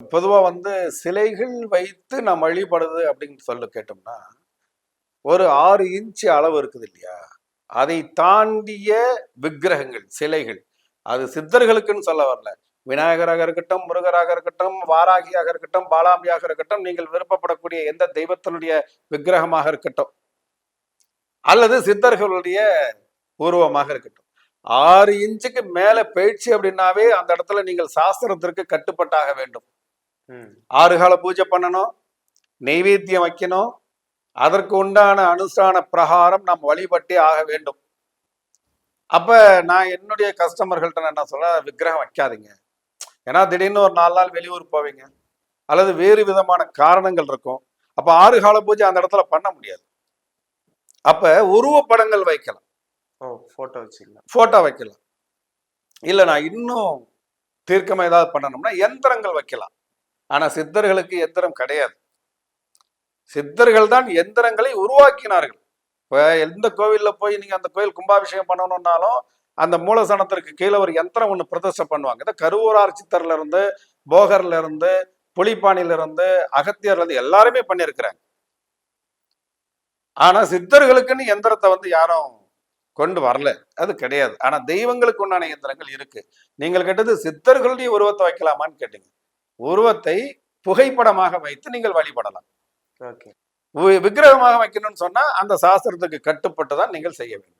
பொதுவா வந்து சிலைகள் வைத்து நாம் வழிபடுது அப்படின்னு சொல்லி கேட்டோம்னா ஒரு ஆறு இன்ச்சு அளவு இருக்குது இல்லையா? அதை தாண்டிய விக்கிரகங்கள் சிலைகள். அது சித்தர்களுக்குன்னு சொல்ல வரல. விநாயகராக இருக்கட்டும் முருகராக இருக்கட்டும் வாராகியாக இருக்கட்டும் பாலாம்பியாக இருக்கட்டும் நீங்கள் விருப்பப்படக்கூடிய எந்த தெய்வத்தினுடைய விக்கிரகமாக இருக்கட்டும் அல்லது சித்தர்களுடைய உருவமாக இருக்கட்டும். ஆறு இன்ச்சுக்கு மேல பயிற்சி அப்படின்னாவே அந்த இடத்துல நீங்கள் சாஸ்திரத்திற்கு கட்டுப்பட்டாக வேண்டும். ஆறு கால பூஜை பண்ணணும் நெய்வேத்தியம் வைக்கணும். அதற்கு உண்டான அனுஷ்டான பிரகாரம் நாம் வழிபட்டே ஆக வேண்டும். அப்ப நான் என்னுடைய கஸ்டமர்கள்ட்ட நான் என்ன சொல்றேன் விக்கிரகம் வைக்காதீங்க. ஏன்னா திடீர்னு ஒரு நாலு நாள் வெளியூர் போவீங்க. அல்லது வேறு விதமான காரணங்கள் இருக்கும். அப்ப ஆறு கால பூஜை அந்த இடத்துல பண்ண முடியாது. அப்ப உருவப்படங்கள் வைக்கலாம். ஓ போட்டோ வச்சுக்கலாம். போட்டோ வைக்கலாம். இல்ல நான் இன்னும் தீர்க்கமா ஏதாவது பண்ணணும்னா எந்திரங்கள் வைக்கலாம். ஆனால் சித்தர்களுக்கு எந்திரம் கிடையாது. சித்தர்கள் தான் எந்திரங்களை உருவாக்கினார்கள். இப்போ எந்த கோவில்ல போய் நீங்க அந்த கோயில் கும்பாபிஷேகம் பண்ணணும்னாலும் அந்த மூலசனத்திற்கு கீழே ஒரு யந்திரம் ஒன்று பிரதிஷ்டை பண்ணுவாங்க. இந்த கருவூரார் சித்தர்ல இருந்து போகர்ல இருந்து புலிப்பாணில இருந்து அகத்தியர்ல இருந்து எல்லாருமே பண்ணியிருக்கிறாங்க. ஆனா சித்தர்களுக்குன்னு எந்திரத்தை வந்து யாரும் கொண்டு வரல. அது கிடையாது. ஆனா தெய்வங்களுக்கு உண்டான எந்திரங்கள் இருக்கு. நீங்கள் கேட்டது சித்தர்களுடைய உருவத்தை வைக்கலாமான்னு கேட்டீங்க. உருவத்தை புகைப்படமாக வைத்து நீங்கள் வழிபடலாம். விக்கிரகமாக வைக்கணும்னு சொன்னா அந்த சாஸ்திரத்துக்கு கட்டுப்பட்டு தான் நீங்கள் செய்ய வேண்டும்.